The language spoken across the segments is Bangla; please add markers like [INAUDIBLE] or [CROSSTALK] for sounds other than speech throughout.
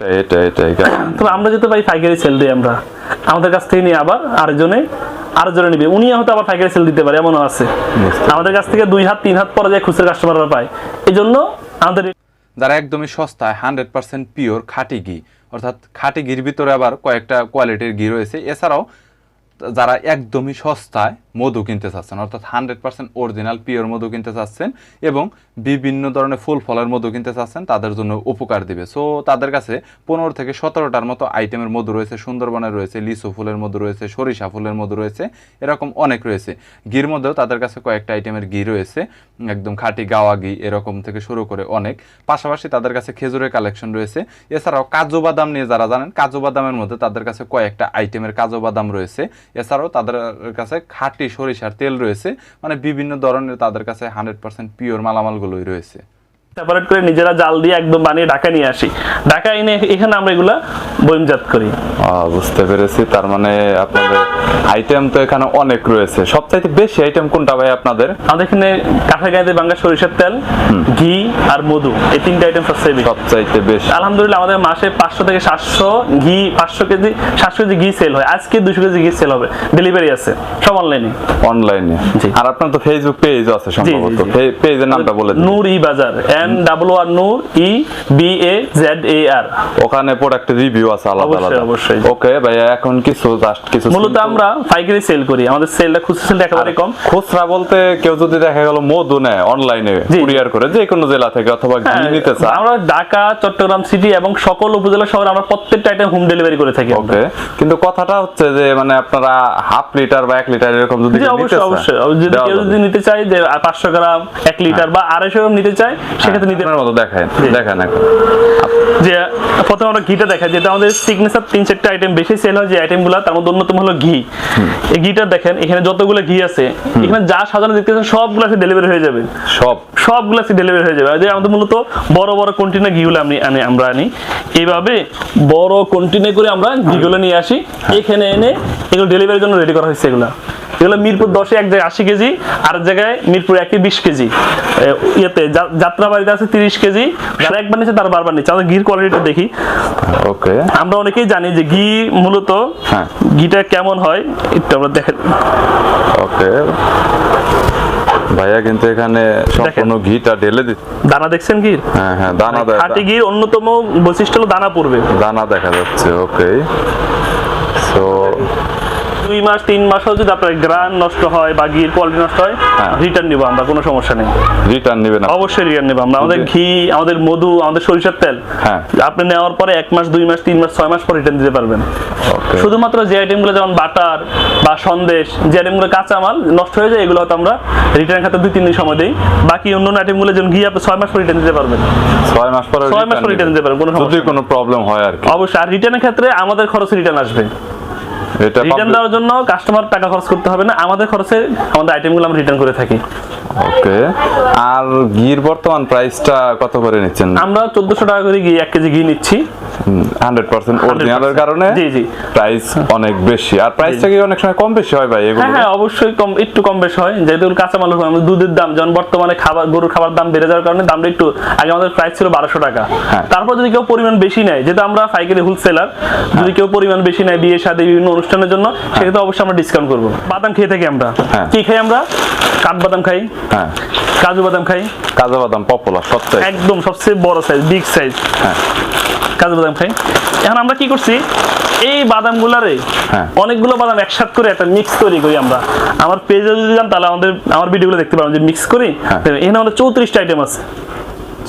এটা এটা এটা [COUGHS] তবে আমরা যেতে পাইকারি সেল দিই আমরা। আমাদের কাছ থেকে নিয়ে আবার আরেকজনে আরেকজনে নিবে। উনি হয়তো আবার পাইকারি সেল দিতে পারে এমনও আছে। আমাদের কাছ থেকে দুই হাত তিন হাত পরে যায় খুচরা কাস্টমাররা পায়। এই জন্য আমাদের যারা একদমই সস্তায় হান্ড্রেড পার্সেন্ট পিওর খাঁটি ঘি অর্থাৎ খাঁটি ঘির ভিতরে আবার কয়েকটা কোয়ালিটির ঘি রয়েছে। এছাড়াও যারা একদমই সস্তায় মধু কিনতে চাচ্ছেন, অর্থাৎ হান্ড্রেড পার্সেন্ট অরিজিনাল পিওর মধু কিনতে চাচ্ছেন এবং বিভিন্ন ধরনের ফুল ফলের মধু কিনতে চাচ্ছেন, তাদের জন্য উপকার দিবে। সো তাদের কাছে পনেরো থেকে সতেরোটার মতো আইটেমের মধু রয়েছে, সুন্দরবনের রয়েছে, লিচু ফুলের মধু রয়েছে, সরিষা ফুলের মধু রয়েছে, এরকম অনেক রয়েছে। ঘির মধ্যেও তাদের কাছে কয়েকটা আইটেমের ঘি রয়েছে, একদম খাঁটি গাওয়া ঘি, এরকম থেকে শুরু করে অনেক। পাশাপাশি তাদের কাছে খেজুরের কালেকশন রয়েছে। এছাড়াও কাজু বাদাম নিয়ে যারা জানেন, কাজু বাদামের মধ্যে তাদের কাছে কয়েকটা আইটেমের কাজু বাদাম রয়েছে। এছাড়াও তাদের কাছে খাঁটি সরিষার তেল রয়েছে। মানে বিভিন্ন ধরনের তাদের কাছে হান্ড্রেড পার্সেন্ট পিওর মালামালগুলোই রয়েছে। সেপারেট করে নিজেরা জাল দিয়ে একদম বানিয়ে ঢাকা নিয়ে আসি। ঢাকা এনে এখানে আমরা এগুলা বইমজাত করি। বুঝতে পেরেছি। তার মানে আপনাদের আইটেম তো এখানে অনেক রয়েছে। সবচাইতে বেশি আইটেম কোনটা ভাই আপনাদের? আমাদের এখানে কাঁথা গাঁয়েতে বাঙ্গা সরিষার তেল ঘি আর মধু। এই তিনটা আইটেম সবচেয়ে বেশি। সবচাইতে বেশি। আলহামদুলিল্লাহ আমাদের মাসে পাঁচশো থেকে সাতশো ঘি পাঁচশো কেজি সাতশো কেজি ঘি সেল হয়। আজকে দুশো কেজি ঘি সেল হবে। ডেলিভারি আছে। সব অনলাইনে অনলাইনে। আর আপনার তো ফেসবুক পেজ আছে সম্ভবত। পেজের নামটা বলে দিন। Noor e Bazar. N double R Noor E B A Z A R ওখানে প্রোডাক্টের রিভিউ আছে আলাদা আলাদা অবশ্যই। ওকে ভাইয়া এখন কিছু জাস্ট কিছু মূলত আমরা পাইকারি সেল করি আমাদের সেলটা খুচরা সেলটা একেবারে কম খুচরা বলতে কেউ যদি দেখা গেল মধু নেয় অনলাইনে কুরিয়ার করে যে কোনো জেলা থেকে অথবা ঘি হ্যাঁ, নিতে চায় আমরা ঢাকা চট্টগ্রাম সিটি এবং সকল উপজেলা শহরে আমরা প্রত্যেকটা আইটেম হোম ডেলিভারি করে থাকি। ওকে কিন্তু কথাটা হচ্ছে যে মানে আপনারা হাফ লিটার বা এক লিটার এরকম যদি নিতে অবশ্যই চায়, অবশ্যই যদি কেউ যদি নিতে চায় যে পাঁচশো গ্রাম এক লিটার বা আড়াইশো গ্রাম নিতে চায় সেক্ষেত্রে নিতে আপনার মতো দেখেন জি। দেখেন এখন। যে প্রথমে আমরা ঘিটা দেখাই যেটা আমাদের সিগনেচার তিন চারটা আইটেম বেশি সেল হয় যে আইটেমগুলো তার মধ্যে অন্যতম হলো ঘি। এই ঘিটা দেখেন এখানে যতগুলো ঘি আছে এখানে যা সাজানো দেখতেছেন সবগুলো ডেলিভারি হয়ে যাবে। সব। সবগুলো ডেলিভারি হয়ে যাবে। আমাদের মূলত বড় বড় কন্টেনার ঘিগুলো আমি আনি আমরা আনি। এইভাবে বড় কন্টেনার করে আমরা ঘিগুলো নিয়ে আসি। এখানে এনে এগুলো ডেলিভারির জন্য রেডি করা হয়েছে এগুলো। এগুলো মিরপুর দশে এক জায়গায় আশি কেজি আর এক জায়গায় মিরপুর একে বিশ কেজি। ইয়েতে যাত্রাবাড়িতে আছে তিরিশ কেজি যারা একবার নিচ্ছে তারা বারবার নিচ্ছে। আমাদের ঘির কোয়ালিটিটা দেখি। ওকে। আমরা অনেকেই জানি যে ঘি মূলত হ্যাঁ। ঘিটা কেমন হয় একটু আমরা দেখেন ওকে। ভাইয়া কিন্তু এখানে সম্পূর্ণ ঘিটা ঢেলে দিচ্ছে। দানা দেখছেন ঘির? হ্যাঁ হ্যাঁ দানা দেয় খাঁটি ঘির অন্যতম বৈশিষ্ট্য হলো দানা পড়বে। দানা দেখা যাচ্ছে ওকে। সো দুই মাস তিন মাসও যদি আপনার গ্রান নষ্ট হয় বা ঘির কোয়ালিটি নষ্ট হয় হ্যাঁ। রিটার্ন নিবো আমরা কোনো সমস্যা নেই। রিটার্ন নেবেন? অবশ্যই রিটার্ন নেব আমরা। আমাদের ঘি আমাদের মধু আমাদের সরিষার তেল হ্যাঁ। আপনি নেওয়ার পরে এক মাস দুই মাস তিন মাস ছয় মাস পর রিটার্ন দিতে পারবেন। শুধুমাত্র যে আইটেমগুলো যেমন বাটার বা সন্দেশ যে আইটেমগুলো কাঁচা মাল নষ্ট হয়ে যায় এগুলো হয়তো আমরা রিটার্ন খাতে দুই তিন দিন সময় দিই। বাকি অন্য আইটেমগুলো যেমন ঘি আপনি ছয় মাস পর রিটার্ন দিতে পারবেন। ছয় মাস পরে ছয় মাস পর রিটার্ন দিতে পারবেন কোনো সমস্যা। কোনো প্রবলেম হয় আর কি। অবশ্যই। আর রিটার্নের ক্ষেত্রে আমাদের খরচে রিটার্ন আসবে। রিটার্ন দেওয়ার জন্য কাস্টমার টাকা খরচ করতে হবে না। আমাদের খরচে আমাদের আইটেমগুলো আমরা রিটার্ন করে থাকি। ওকে। আর ঘির বর্তমান প্রাইসটা কত করে নিচ্ছেন? আমরা চোদ্দশো টাকা করে ঘি এক কেজি ঘি নিচ্ছি। হান্ড্রেড পার্সেন্ট অরিজিনালের কারণে জি, জি। প্রাইস অনেক বেশি। আর প্রাইসটা কি অনেক সময় কম বেশি হয় ভাই এগুলো? হ্যাঁ হ্যাঁ অবশ্যই কম একটু কম বেশ হয়। যেহেতু কাঁচা মাল আমাদের দুধের দাম যেমন বর্তমানে খাবার গরুর খাবার দাম বেড়ে যাওয়ার কারণে দামটা একটু আগে আমাদের প্রাইস ছিল বারোশো টাকা। হ্যাঁ। তারপর যদি কেউ পরিমাণ বেশি নেয় যেহেতু আমরা পাইকারি হোলসেলার যদি কেউ পরিমাণ বেশি নেয় বিয়ে সাথে বিভিন্ন অনুষ্ঠানের জন্য সেক্ষেত্রে অবশ্যই আমরা ডিসকাউন্ট করব। বাদাম খেয়ে থাকি আমরা। হ্যাঁ। কি খাই আমরা? কাঠবাদাম খাই। হ্যাঁ। কাজু বাদাম খাই। কাজু বাদাম পপুলার সবচেয়ে একদম সবচেয়ে বড় সাইজ বিগ সাইজ হ্যাঁ। কাজু বাদাম খাই। এখন আমরা কি করছি এই বাদামগুলারে হ্যাঁ। অনেকগুলো বাদাম একসাথে করে একটা মিক্স তৈরি করি আমরা। আমার পেজে যদি যান তাহলে আমাদের আমার ভিডিওগুলো দেখতে পাবেন যে মিক্স করি। হ্যাঁ। এখানে আমাদের চৌত্রিশটা আইটেম আছে।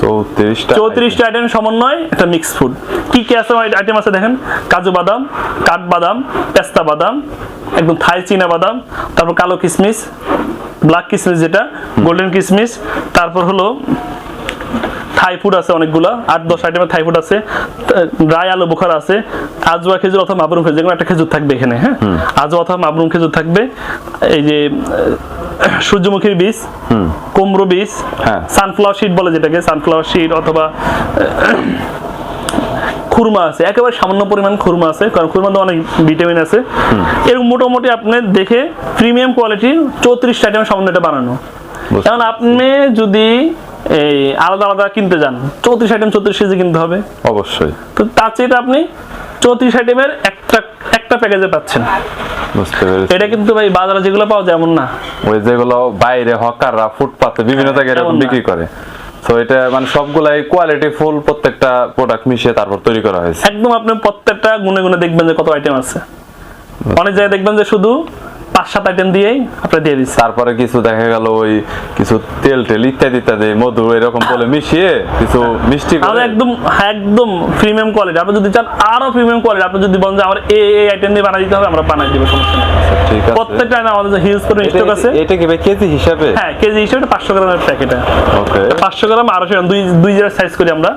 চৌত্রিশটা চৌত্রিশটা আইটেম সমন্বয় একটা মিক্স ফুড কি কি আছে আইটেম আছে দেখেন? কাজু বাদাম কাঠ বাদাম পেস্তা বাদাম একদম থাই চীনা বাদাম তারপর কালো কিশমিশ ব্ল্যাক কিশমিশ যেটা গোল্ডেন কিশমিশ তারপর হলো থাই ফুড আছে অনেকগুলো আট দশ আইটেমের থাই ফুড আছে। ড্রাই আলু বোখার আছে আজওয়া খেজুর অথবা মাবরুম খেজুর যেকোনো একটা খেজুর থাকবে এখানে হ্যাঁ? আজওয়া অথবা মাবরুম খেজুর থাকবে। এই যে [COUGHS] সূর্যমুখীর বীজ কুমড়ো বীজ হ্যাঁ। সানফ্লাওয়ার শিট বলে যেটাকে সানফ্লাওয়ার শিট অথবা [COUGHS] খুরমা আছে। একেবারে সামান্য পরিমাণ খুরমা আছে কারণ খুরমাতে অনেক ভিটামিন আছে। এরকম মোটামুটি আপনি দেখে প্রিমিয়াম কোয়ালিটির চৌত্রিশ আইটেম সামান্য এটা বানানো। এখন আপনি যদি এই আলাদা আলাদা কিনতে যান। চৌত্রিশ আইটেম চৌত্রিশ কেজি কিনতে হবে। অবশ্যই। তো তার চেয়ে আপনি চৌত্রিশ আইটেমের একটা একটা প্যাকেজে পাচ্ছেন। বুঝতে পেরেছি। এটা কিন্তু ভাই বাজারে যেগুলো পাওয়া যায় এমন না। ওই যেগুলো বাইরে হকাররা ফুটপাতে বিভিন্ন জায়গায় এরকম বিক্রি করে। তো এটা মানে সবগুলাই কোয়ালিটি ফুল প্রত্যেকটা প্রোডাক্ট মিশিয়ে তারপর তৈরি করা হয়েছে। একদম আপনি প্রত্যেকটা গুনে গুনে দেখবেন যে কত আইটেম আছে। অনেক জায়গায় দেখবেন যে শুধু পাঁচ সাত আইটেম দিয়েই আপনি দিয়ে দিচ্ছে তারপরে কিছু দেখা গেল ওই কিছু তেল টেল ইত্যাদি ইত্যাদি মধু এরকম বলে মিশিয়ে কিছু মিষ্টি একদম একদম প্রিমিয়াম কোয়ালিটি আপনি যদি চান আরও প্রিমিয়াম কোয়ালিটি আপনি যদি বলেন যে আমার এই এই আইটেম দিয়ে বানাই দিতে হবে আমরা বানাই দিব সমস্যা নেই। ঠিক আছে। প্রত্যেকটা item আমাদের হিউজ করে স্টক আছে। এটা কি কেজি হিসাবে? হ্যাঁ কেজি হিসেবে পাঁচশো গ্রামের প্যাকেট ওকে পাঁচশো গ্রাম আড়াইশো গ্রাম দুই দুই জায়গায় সাইজ করি আমরা।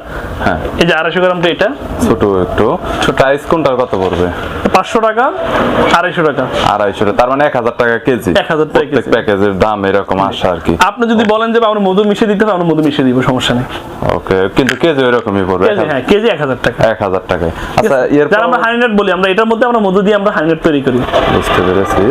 হ্যাঁ। এই যে গ্রামটা এটা। ছোট একটু। প্রাইস কোনটার কত পড়বে? পাঁচশো টাকা আড়াইশো টাকা। আড়াইশো টাকা, তার মানে এক হাজার টাকা কেজি। 1000 টাকা প্রত্যেক কেজি। প্যাকেজের দাম এরকম আসে আর কি? আপনি যদি বলেন যে আমরা মধু মিশিয়ে দিতে আমরা মধু মিশিয়ে দিব সমস্যা নেই। ওকে কিন্তু কেজি এরকমই পড়বে। কেজি হ্যাঁ কেজি এক হাজার টাকা। এক হাজার টাকায়। আচ্ছা এর যারা আমরা বলি আমরা এটার মধ্যে আমরা মধু দিয়ে আমরা তৈরি করি। বুঝতে পেরেছি।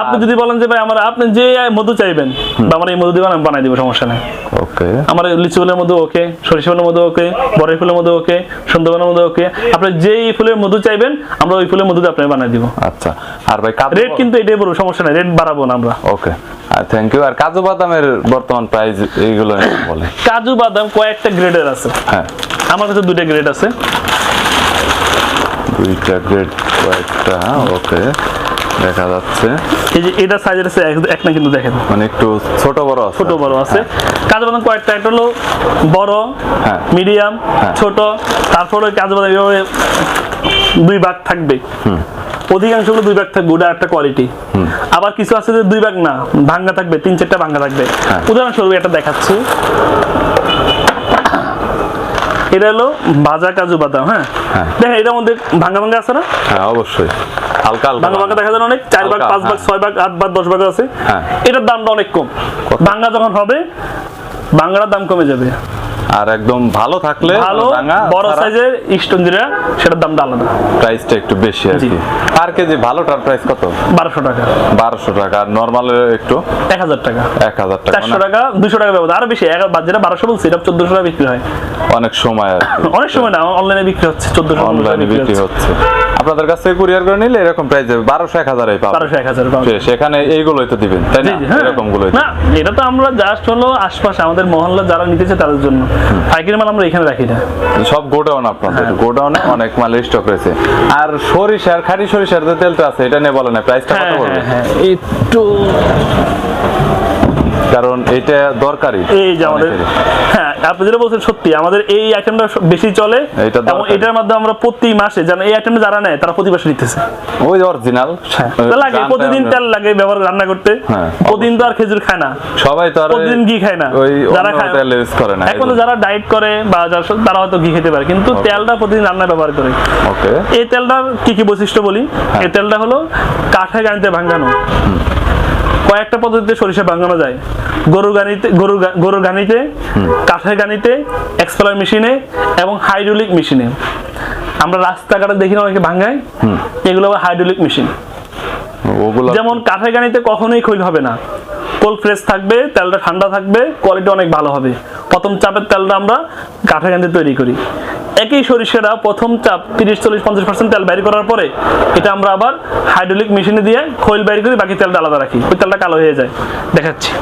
আপনি যদি বলেন যে ভাই আমার আপনি যে মধু চাইবেন বা আমরা এই মধু দিবেন আমি বানাই দিব সমস্যা নেই। ওকে। আমার লিচু ফুলের মধু ওকে সরিষা ফুলের মধু ওকে বড়ই ফুলের মধু ওকে সুন্দরবনের মধু ওকে। আপনি যেই ফুলের মধু চাইবেন আমরা ওই ফুলের মধু দিয়ে আপনাকে বানাই দিব। আচ্ছা। আর ভাই রেট কিন্তু এটাই বলব সমস্যা নাই রেট বাড়াবো না আমরা। ওকে থ্যাংক ইউ আর কাজু বাদামের বর্তমান প্রাইস এইগুলো বলে কাজু বাদাম কয়েকটা গ্রেডের আছে। হ্যাঁ। আমার কাছে দুইটা গ্রেড আছে। দুইটা গ্রেড কয়েকটা ওকে দেখা যাচ্ছে। এই যে এটা সাইজের আছে এক- না কিন্তু দেখেন। মানে একটু ছোট বড় আছে। ছোট বড় আছে। কাজু বাদাম কয়েকটা একটা হলো বড় হ্যাঁ। মিডিয়াম হ্যাঁ। ছোট তারপরে কাজু বাদাম এভাবে দুই ভাগ থাকবে। অধিকাংশগুলো দুই ভাগ থাকবে ওটা একটা কোয়ালিটি আবার কিছু আছে যে দুই ভাগ না ভাঙ্গা থাকবে তিন চারটা ভাঙ্গা থাকবে। হ্যাঁ। উদাহরণস্বরূপ এটা দেখাচ্ছি। এটা হলো ভাজা কাজু বাদাম হ্যাঁ? হ্যাঁ। দেখেন এটার মধ্যে ভাঙ্গা ভাঙ্গা আছে না? হ্যাঁ অবশ্যই। হালকা হালকা ভাঙ্গা ভাঙ্গা দেখা যায় অনেক? চার ভাগ পাঁচ ভাগ। ছয় ভাগ আট ভাগ দশ ভাগ আছে। এটার দামটা অনেক কম। কত? যখন হবে ভাঙ্গার দাম কমে যাবে। আর একদম ভালো থাকলে ভালো বড় সাইজের স্টোন যেটা সেটার দামটা আলাদা। প্রাইসটা একটু বেশি আর কি। পার কেজি ভালোটার প্রাইস কত? বারোশো টাকা। বারোশো টাকা। আর নর্মাল একটু? এক হাজার টাকা। এক হাজার টাকা চারশো টাকা দুশো টাকা ব্যবধান। আরও বেশি যেটা বারোশো বলছি এটা চোদ্দশো টাকা বিক্রি হয়। অনেক সময় আর অনেক সময় না অনলাইনে বিক্রি হচ্ছে চোদ্দশো অনলাইনে বিক্রি হচ্ছে। আপনাদের কাছ থেকে কুরিয়ার করে নিলে এরকম প্রাইস যাবে বারোশো এক হাজারই পাবে বারোশো এক হাজার সেখানে এইগুলোই তো দিবেন তাই না? হ্যাঁ। এরকম গুলোই না এটা তো আমরা জাস্ট হলো আশপাশে আমাদের মহল্লা যারা নিতেছে তাদের জন্য। পাইকারি মাল আমরা এখানে রাখি না। সব গোডাউন আপনাদের হ্যাঁ। গোডাউনে অনেক মাল স্টক রয়েছে। আর সরিষার খাঁটি সরিষার যে তেলটা আছে এটা নিয়ে বলেন প্রাইসটা কত হ্যাঁ পড়বে? একটু কারণ এটা দরকারি এই যে আমাদের হ্যাঁ আপনি যেটা বলছেন সত্যি আমাদের এই আইটেমটা বেশি চলে এবং এটার মাধ্যমে আমরা প্রতি মাসে জানেন এই আইটেমটা যারা নেয় তারা প্রতি মাসে নিতেছে। ওই অরিজিনাল তেল লাগে প্রতিদিন তেল লাগে ব্যবহার রান্না করতে। হ্যাঁ, প্রতিদিন তো আর খেজুর খায় না। সবাই তো আর প্রতিদিন ঘি খায় না। যারা খায় তেল ইউজ করে না এখন যারা ডায়েট করে বা যারা তারা হয়তো ঘি খেতে পারে কিন্তু তেলটা প্রতিদিন রান্না ব্যবহার করে। ওকে এই তেলটার কি কি বৈশিষ্ট্য বলি? এই তেলটা হলো কাঠে গানিতে ভাঙানো। কয়েকটা পদ্ধতিতে সরিষা ভাঙানো যায়। গরুর গানিতে গরুর গরুর গানিতে কাঠের গানিতে এক্সপ্লার মেশিনে এবং হাইড্রোলিক মেশিনে। আমরা রাস্তাঘাটে দেখি না অনেকে ভাঙায়। এগুলো আবার হাইড্রোলিক মেশিন। যেমন কাঠের গানিতে কখনোই খৈল হবে না। কোল ফ্রেশ থাকবে তেলটা ঠান্ডা থাকবে কোয়ালিটি অনেক ভালো হবে। প্রথম চাপের তেলটা আমরা কাঠের গানিতে তৈরি করি। একই সরিষাটা প্রথম চাপ তিরিশ চল্লিশ পঞ্চাশ পার্সেন্ট তেল বাইর করার পরে এটা আমরা আবার হাইড্রোলিক মেশিনে দিয়ে খৈল বাইর করি বাকি তেলটা আলাদা রাখি। ওই তেলটা কালো হয়ে যায়। দেখাচ্ছি।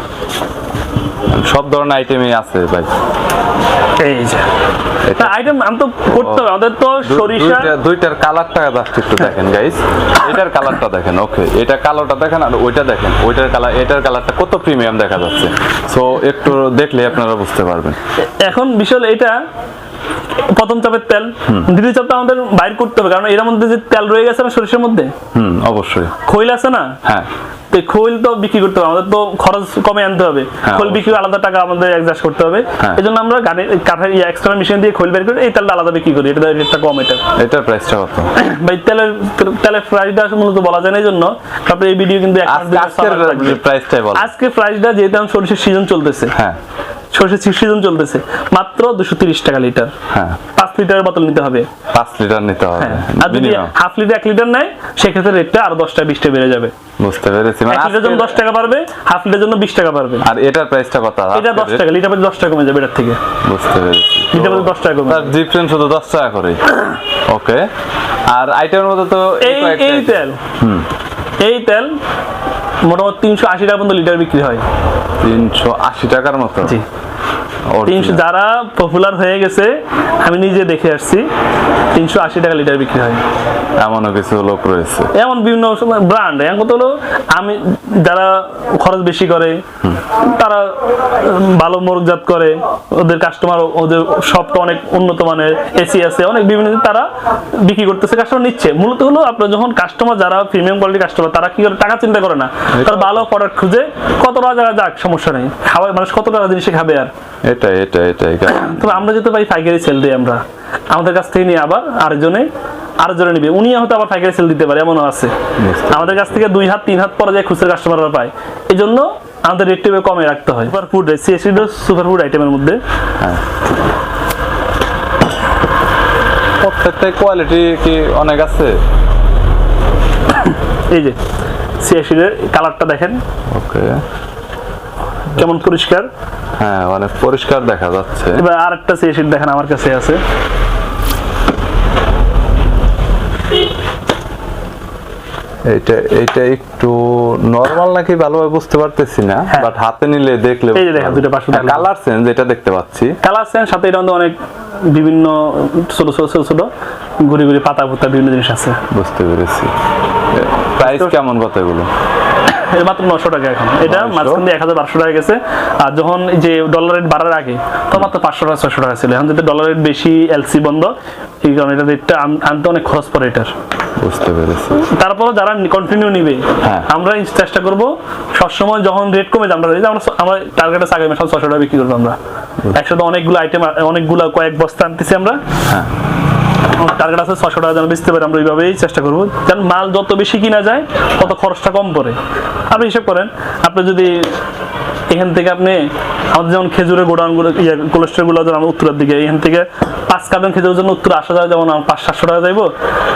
সব ধরনের আইটেমই আছে ভাই। এই যে। এটা- আইটেম আমি তো করতে হবে। আমাদের তো সরিষা দুইটা- দুইটার কালারটা জাস্ট একটু দেখেন গাইস এটার কালারটা দেখেন ওকে এটা কালোটা দেখেন আর ওইটা দেখেন। ওইটার কালার এটার কালারটা কত প্রিমিয়াম দেখা যাচ্ছে। সো একটু দেখলে আপনারা বুঝতে পারবেন। এখন বিশাল এটা প্রথম চাপের তেল। দ্বিতীয় চাপটা আমাদের বাইর করতে হবে কারণ এর মধ্যে যে তেল রয়ে গেছে না সরিষার মধ্যে। হুম অবশ্যই। খৈল আছে না? হ্যাঁ। তো খৈল তো বিক্রি করতে হবে আমাদের তো খরচ কমে আনতে হবে। হ্যাঁ, খৈল বিক্রি আলাদা টাকা আমাদের অ্যাডজাস্ট করতে হবে। হ্যাঁ। এই জন্য আমরা গাড়ি কাঠের এক্সট্রা মেশিন দিয়ে খৈল বের করে এই তেলটা আলাদা বিক্রি করি এটা রেটটা কম এটা। এটার প্রাইসটা কত? [COUGHS] ভাই তেলের তেলের প্রাইসটা মূলত বলা যায় না এই জন্য তারপরে এই ভিডিও কিন্তু আজকে প্রাইসটাই বল। আজকে প্রাইসটা যেহেতু সরিষার সিজন চলতেছে হ্যাঁ। সরিষার সিজন চলতেছে। মাত্র দুশো তিরিশ টাকা লিটার। হ্যাঁ। পাঁচ লিটারের বোতল নিতে হবে। পাঁচ লিটার নিতে হবে হ্যাঁ। আর যদি হাফ লিটার এক লিটার নেয় সেক্ষেত্রে রেটটা আরও দশটা বিশটা বেড়ে যাবে। বুঝতে পেরেছি মানে এক লিটার জন্য দশ টাকা পারবে হাফ লিটার জন্য বিশ টাকা পারবে আর এটার প্রাইসটা কত? এটা দশ টাকা লিটার প্রতি দশ টাকা কমে যাবে এটার থেকে। বুঝতে পেরেছি। লিটার প্রতি দশ টাকা কমে তার। ডিফারেন্স শুধু দশ টাকা করে ওকে আর আইটেমের মধ্যে তো এই এই তেল। এই তেল মোটামুটি তিনশো আশি টাকা পর্যন্ত লিটার বিক্রি হয় তিনশো আশি টাকার মতো জি। তিনশো যারা পপুলার হয়ে গেছে আমি নিজে দেখে আসছি তিনশো আশি টাকা লিটার বিক্রি হয়। এমনও কিছু লোক রয়েছে। এমন বিভিন্ন ব্র্যান্ড এখন কত হলো আমি যারা খরচ বেশি করে তারা ভালো মোরগজাত করে ওদের কাস্টমার ওদের শপটা অনেক উন্নত মানের এসি আছে অনেক বিভিন্ন তারা বিক্রি করতেছে কাস্টমার নিচ্ছে। মূলত হলো আপনার যখন কাস্টমার যারা প্রিমিয়াম কোয়ালিটি কাস্টমার তারা কি করে? টাকা চিন্তা করে না। তার ভালো প্রোডাক্ট খুঁজে কত টাকা যাক সমস্যা নেই। খাওয়া মানুষ কত টাকা জিনিসে খাবে আর? এটাই এটাই এটাই। [COUGHS] তবে আমরা যেতে পাই পাইকারি সেল দিই আমরা আমাদের কাছ থেকে নিয়ে আবার আরেকজনে আরেকজনে নিবে। উনি হয়তো আবার পাইকারি সেল দিতে পারে এমনও আছে। আমাদের কাছ থেকে দুই হাত তিন হাত পরে যায় খুচরা কাস্টমাররা পায় এই জন্য আমাদের রেটটা কমে রাখতে হয়। সুপার ফুড সিএসি সুপার ফুড আইটেমের মধ্যে। হ্যাঁ। প্রত্যেকটাই কোয়ালিটি কি অনেক আছে? এই যে সিএসির কালারটা দেখেন। ওকে কেমন পরিষ্কার। হ্যাঁ অনেক পরিষ্কার দেখা যাচ্ছে। এবার আরেকটা সিএসির দেখেন আমার কাছে আছে। এইটা এইটা একটু নরমাল নাকি ভালোভাবে বুঝতে পারতেছি না হ্যাঁ। বাট হাতে নিলে দেখলে এই যে দেখেন, দুইটা পাঁচশো টাকা। কালার চেঞ্জ এটা দেখতে পাচ্ছি। কালার সেন সাথে এটা অনেক বিভিন্ন ছোট ছোট ছোট ছোট ঘুরি ঘুরি পাতা পুতা বিভিন্ন জিনিস আছে। বুঝতে পেরেছি। প্রাইস কেমন কত এগুলো? [LAUGHS] এটা মাত্র নশো টাকা এখন। এটা মাঝখান দিয়ে এক হাজার বারোশো টাকা গেছে। আর যখন যে ডলার রেট বাড়ার আগে তো মাত্র পাঁচশো টাকা ছশো টাকা ছিল। এখন ডলার রেট বেশি এলসি বন্ধ এই কারণে এটা রেটটা আনতে অনেক খরচ পড়ে এটার। বুঝতে পেরেছি। তারপর যারা কন্টিনিউ নিবে হ্যাঁ। আমরা চেষ্টা করব সবসময় যখন রেট কমে যায় আমরা আমরা আমরা টার্গেটে চাকরি মেশাল ছশো টাকা বিক্রি করব আমরা। একসাথে অনেকগুলো আইটেম অনেকগুলো কয়েক বস্তা আনতেছি আমরা। হ্যাঁ। টার্গেট আছে ছশো টাকা যেন বেচতে পারি আমরা ওইভাবেই চেষ্টা করব। মাল যত বেশি কিনা যায় তত খরচটা কম পড়ে। আপনি হিসাব করেন আপনি যদি এখান থেকে আপনি আমাদের যেমন খেজুরের গোডাউনগুলো ইয়ে কোলেস্ট্রলগুলো যেমন উত্তরের দিকে এখান থেকে পাঁচ কার্টন খেজুরের জন্য উত্তরে আসা যায় যেমন আমার পাঁচ সাতশো টাকা যাইবো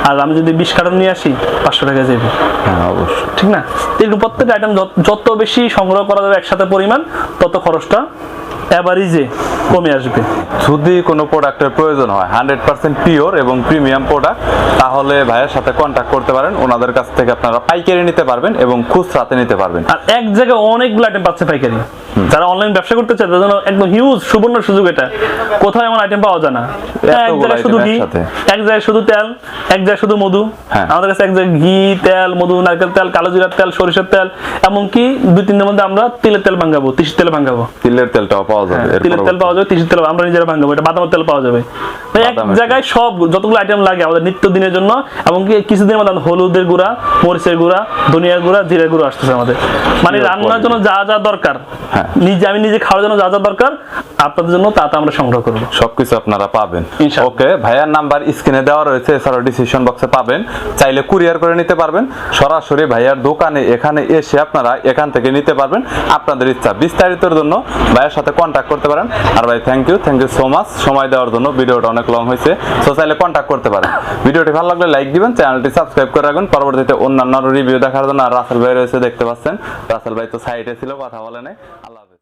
আর আমি যদি বিশ কার্টন নিয়ে আসি পাঁচশো টাকা যাইবো। হ্যাঁ অবশ্যই। ঠিক না? এরকম প্রত্যেকটা আইটেম যত বেশি সংগ্রহ করা যাবে একসাথে পরিমাণ তত খরচটা অ্যাভারেজে কমে আসবে। যদি কোনো প্রোডাক্টের প্রয়োজন হয় হান্ড্রেড পার্সেন্ট পিওর এবং প্রিমিয়াম প্রোডাক্ট তাহলে ভাইয়ের সাথে কন্ট্যাক্ট করতে পারেন। ওনাদের কাছ থেকে আপনারা পাইকারি নিতে পারবেন এবং খুচরাতে নিতে পারবেন। আর এক জায়গায় অনেকগুলো আইটেম পাচ্ছে পাইকারি। যারা অনলাইন ব্যবসা করতে চায় তাদের জন্য একদম হিউজ সুবর্ণ সুযোগ এটা। কোথাও এমন আইটেম পাওয়া যায় না। এক জায়গায় শুধু ঘি এক জায়গায় শুধু তেল এক জায়গায় শুধু মধু। হ্যাঁ। আমাদের কাছে এক জায়গায় ঘি তেল মধু নারকেল তেল কালো জিরার তেল সরিষার তেল এমনকি দুই তিন দিনের মধ্যে আমরা তিলের তেল ভাঙাবো তিসির তেল ভাঙাবো। তিলের তেলটাও পাওয়া যাবে তিলের তেল পাওয়া যাবে তিসির তেল আমরা নিজেরা ভাঙাবো এটা বাদামের তেল পাওয়া যাবে। এক জায়গায় সব যতগুলো আইটেম লাগে আমাদের নিত্য দিনের জন্য এমনকি কিছুদিনের মধ্যে হলুদের গুঁড়া মরিচের গুঁড়া ধনিয়ার গুঁড়া জিরের গুঁড়া আসতেছে আমাদের। মানে রান্নার জন্য যা যা দরকার। হ্যাঁ। নিজে আমি নিজে খাওয়ার জন্য যা যা দরকার আপনাদের জন্য তা তা আমরা সংগ্রহ করব। সবকিছু আপনারা পাবেন। ওকে ভাইয়ার নাম্বার স্ক্রিনে দেওয়া রয়েছে এছাড়াও ডিসিশন বক্সে পাবেন। চাইলে কুরিয়ার করে নিতে পারবেন। সরাসরি ভাইয়ার দোকানে এখানে এসে আপনারা এখান থেকে নিতে পারবেন আপনাদের ইচ্ছা। বিস্তারিতর জন্য ভাইয়ের সাথে কন্ট্যাক্ট করতে পারেন। আর ভাই thank you thank you so much সময় দেওয়ার জন্য ভিডিওটা অনেক লং হয়েছে সো চাইলে কন্ট্যাক্ট করতে পারেন। ভিডিওটি ভালো লাগলে লাইক দিবেন চ্যানেলটি সাবস্ক্রাইব করে রাখবেন। পরবর্তীতে অন্যান্য রিভিউ দেখার জন্য আর রাসেল ভাই রয়েছে দেখতে পাচ্ছেন। রাসেল ভাই তো সাইডে ছিল কথা বলে নাই। আল্লাহ